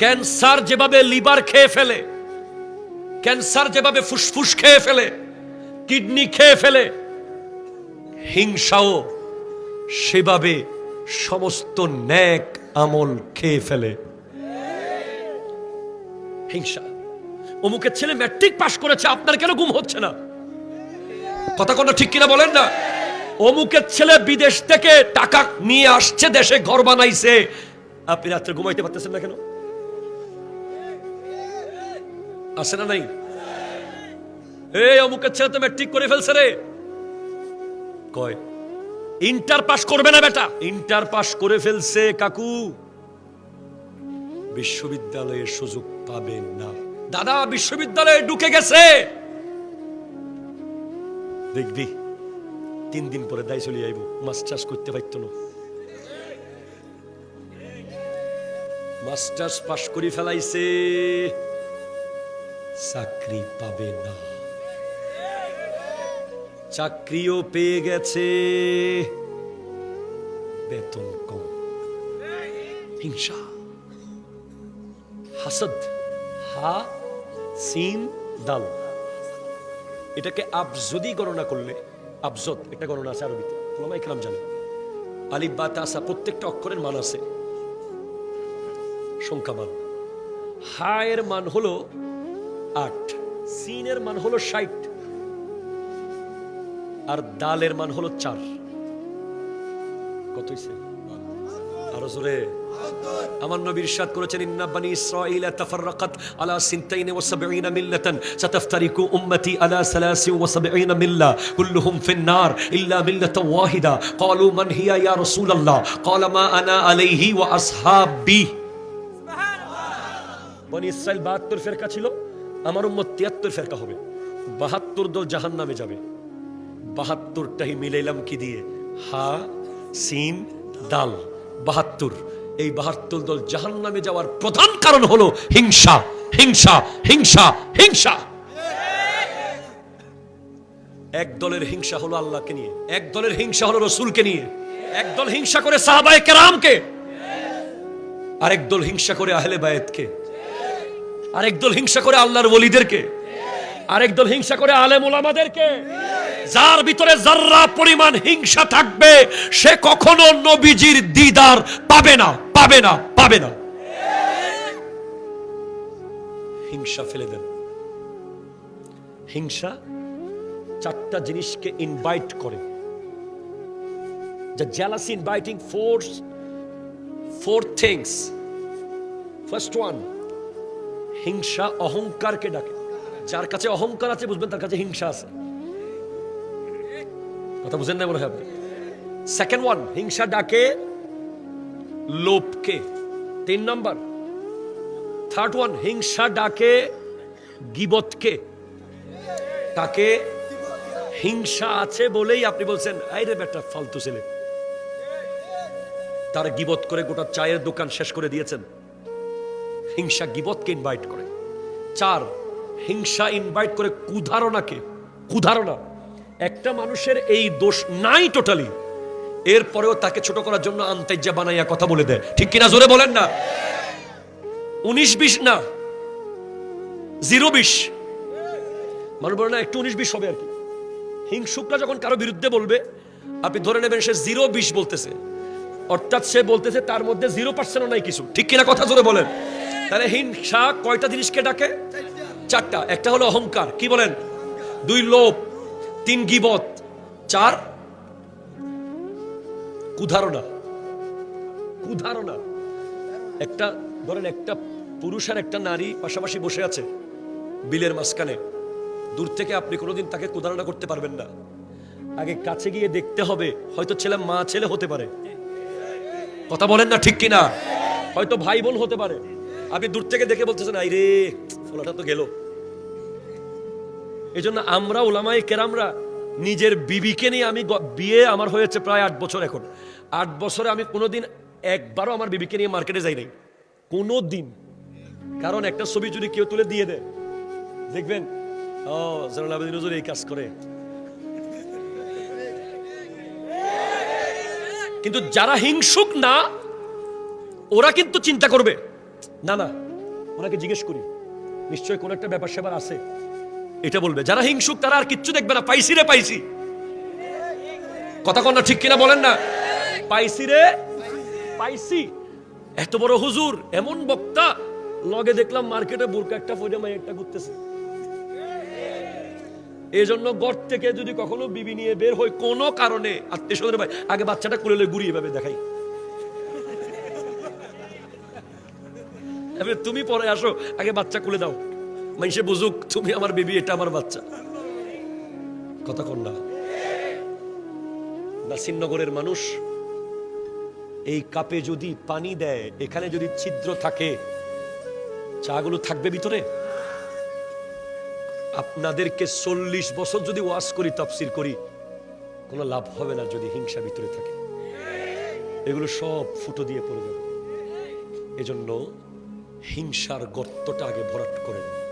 Cancer যেভাবে liver খেয়ে ফেলে, ক্যান্সার যেভাবে ফুসফুস খেয়ে ফেলে, কিডনি খেয়ে ফেলে, হিংসাও সেভাবে সমস্ত ন্যাক আমল খেয়ে ফেলে। হিংসা। অমুকের ছেলে ম্যাট্রিক পাশ করেছে, আপনার কেন গুম হচ্ছে না? কথা কোনো ঠিক কিনা বলেন না? অমুকের ছেলে বিদেশ থেকে টাকা নিয়ে আসছে, দেশে ঘর বানাইছে। আপনি রাত্রে ঘুমাইতে পারতেছেন না কেন? আছে না নাই? এই অমুকের ছেলে তো ম্যাট্রিক করে ফেলছে রে। কয় ইন্টার পাস করবে না বেটা। ইন্টার পাস করে ফেলছে কাকু। বিশ্ববিদ্যালয়ের সুযোগ পাবেন না। দাদা, বিশ্ববিদ্যালয়ে ঢুকে গেছে। দেখবি, তিন দিন পরে দায় চলে আইব। মাস্টার্স করতে পারত না। মাস্টার্স পাস করে ফেলাইছে। চাকরি পাবে না। চাকরিও পেয়ে গেছে। বেতন কম। হিংসা। হাসদ। হা সিন দাল। এটাকে আবজদি গণনা করলে আবজদ একটা গণনা আছে আরবিতে। ওলামা ইকরাম জানে আলিফ, বা তাসা প্রত্যেকটা অক্ষরের মান আছে। সংখ্যা মান। হা, এর মান হলো আট। সিনের মান হলো ষাট। আর দালের মান হলো চার। কত আরও জোরে। আমার নবী ইরশাদ করেছেন ইন্না বানি ইসরাঈল তাফাররাকাত আলা সিনতাইন ওয়া সাবঈনা মিল্লাতান সাতাফতারিকু উম্মতি আলা সালাসি ওয়া সাবঈনা মিল্লা কুল্লুহুম ফিন নার ইল্লা মিল্লাতান ওয়াহিদা। ক্বালু মান হিয়া ইয়া রাসূলুল্লাহ? ক্বালা মা আনা আলাইহি ওয়া আসহাবি। বনি ইসরাইল 72 ফেরকা ছিল। আমার উম্মত 73 ফেরকা হবে। 72 দল জাহান্নামে যাবে। বাহাত্তরটাই মিলাইলাম কি দিয়ে? হা, সিন, দাল। বাহাত্তর। এই বাহাত্তর দল জাহান নামে যাওয়ার প্রধান কারণ হলো হিংসা। হিংসা হিংসা হিংসা। এক দলের হিংসা হলো আল্লাহকে নিয়ে। এক দলের হিংসা হলো রসুলকে নিয়ে। এক দল হিংসা করে সাহাবায়ে কেরামকে। আরেক দল হিংসা করে আহলে বায়েতকে। আরেক দল হিংসা করে আল্লাহর ওলিদেরকে আরেক দল হিংসা করে আলেম ওলামাদেরকে যার ভিতরে যার্রা পরিমাণ হিংসা থাকবে সে কখনো নবীজির দিদার পাবে না পাবে না পাবে না। হিংসা ফেলে দেন। হিংসা চারটা জিনিসকে ইনভাইট করে। The jealousy inviting force four things. First one, হিংসা অহংকারকে ডাকে। যার কাছে অহংকার আছে, বুঝবেন তার কাছে হিংসা আছে। কথা বুঝেন না মনে হয় সেকেন্ড ওয়ান হিংসা ডাকে লোভকে। তিন নম্বর থার্ড ওয়ান হিংসা ডাকে গিবতকে। তাকে হিংসা আছে বলেই আপনি বলছেন আইরে বেটা, ফালতু ছেলে। তার গিবত করে গোটা চায়ের দোকান শেষ করে দিয়েছেন। হিংসা গিবতকে ইনভাইট করে। চার, হিংসা ইনভাইট করে কুধারণাকে, কুধারণা। একটা মানুষের এই দোষ নাই টোটালি এরপরেও তাকে ছোট করার জন্য আন্তেজ্জা বানাইয়া কথা বলে দেয়। ঠিক কিনা জোরে বলেন না? উনিশ বিশ, না, জিরো বিশ। মানুষ বলে না, একটু উনিশ বিশ হবে আর কি। হিংসুকরা যখন কারও বিরুদ্ধে বলবে, আপনি ধরে নেবেন সে জিরো বিশ বলতেছে। অর্থাৎ সে বলতেছে তার মধ্যে জিরো পার্সেন্টও নাই কিছু। ঠিক কিনা কথা জোরে বলেন? তাহলে হিংসা কয়টা জিনিসকে ডাকে? চারটা। একটা হলো অহংকার। কি বলেন? দুই লোভ, তিন গিবত, চার কুধারণা। কুধারণা। একটা, ধরেন একটা পুরুষ আর একটা নারী পাশাপাশি বসে আছে বিলের মাঝখানে। দূর থেকে আপনি কোনোদিন তাকে কুধারণা করতে পারবেন না। আগে কাছে গিয়ে দেখতে হবে, হয়তো ছেলে মা, ছেলে হতে পারে। কথা বলেন না ঠিক কিনা? হয়তো ভাই বোন হতে পারে। আপনি দূর থেকে দেখে বলতেছেন, আই রে ফলাটা তো গেল। এই জন্য আমরা ওলামাই কেরামরা নিজের বিবিকে নিয়ে আমি বিয়ে আমার হয়েছে প্রায় আট বছর এখন। আট বছরে আমি কোনোদিন একবারও আমার বিবিকে নিয়ে মার্কেটে যাই নাই। কোনো দিন কারণ একটা ছবি যদি কেউ তুলে দিয়ে দেয়, দেখবেন, ও জানাল আবেদিন এই কাজ করে। কিন্তু যারা হিংসুক না, ওরা কিন্তু চিন্তা করবে। না না, ওনাকে জিজ্ঞেস করি। নিশ্চয়ই কোন একটা ব্যাপার সেবার আছে। এটা বলবে, যারা হিংসুক তারা আর কিচ্ছু দেখবে না। পাইছি রে, পাইছি। কথা কন্যা ঠিক কিনা বলেন না। পাইছি রে, পাইছি। এত বড় হুজুর, এমন বক্তা। লগে দেখলাম মার্কেটে বুরকা একটা পরে মাই একটা ঘুরতেছে। এই জন্য গড় থেকে যদি কখনো বিবি নিয়ে বের হয় কোনো কারণে আত্মীয় ভাই আগে বাচ্চাটা কুলে ঘুরিয়ে ভাবে দেখাই। এবার তুমি পরে আসো, আগে বাচ্চা কুলে দাও। মানুষে বুঝুক, তুমি আমার বেবি, এটা আমার বাচ্চা। কথা কন না। নাসিরনগরের মানুষ এই কাপে যদি পানি দেয়, এখানে যদি ছিদ্র থাকে, চাগুলো থাকবে ভিতরে? আপনাদেরকে চল্লিশ বছর যদি ওয়াশ করি, তফসির করি, কোনো লাভ হবে না যদি হিংসা ভিতরে থাকে। এগুলো সব ফুটো দিয়ে পড়ে যাবে। এজন্য হিংসার গর্তটা আগে ভরাট করে করেন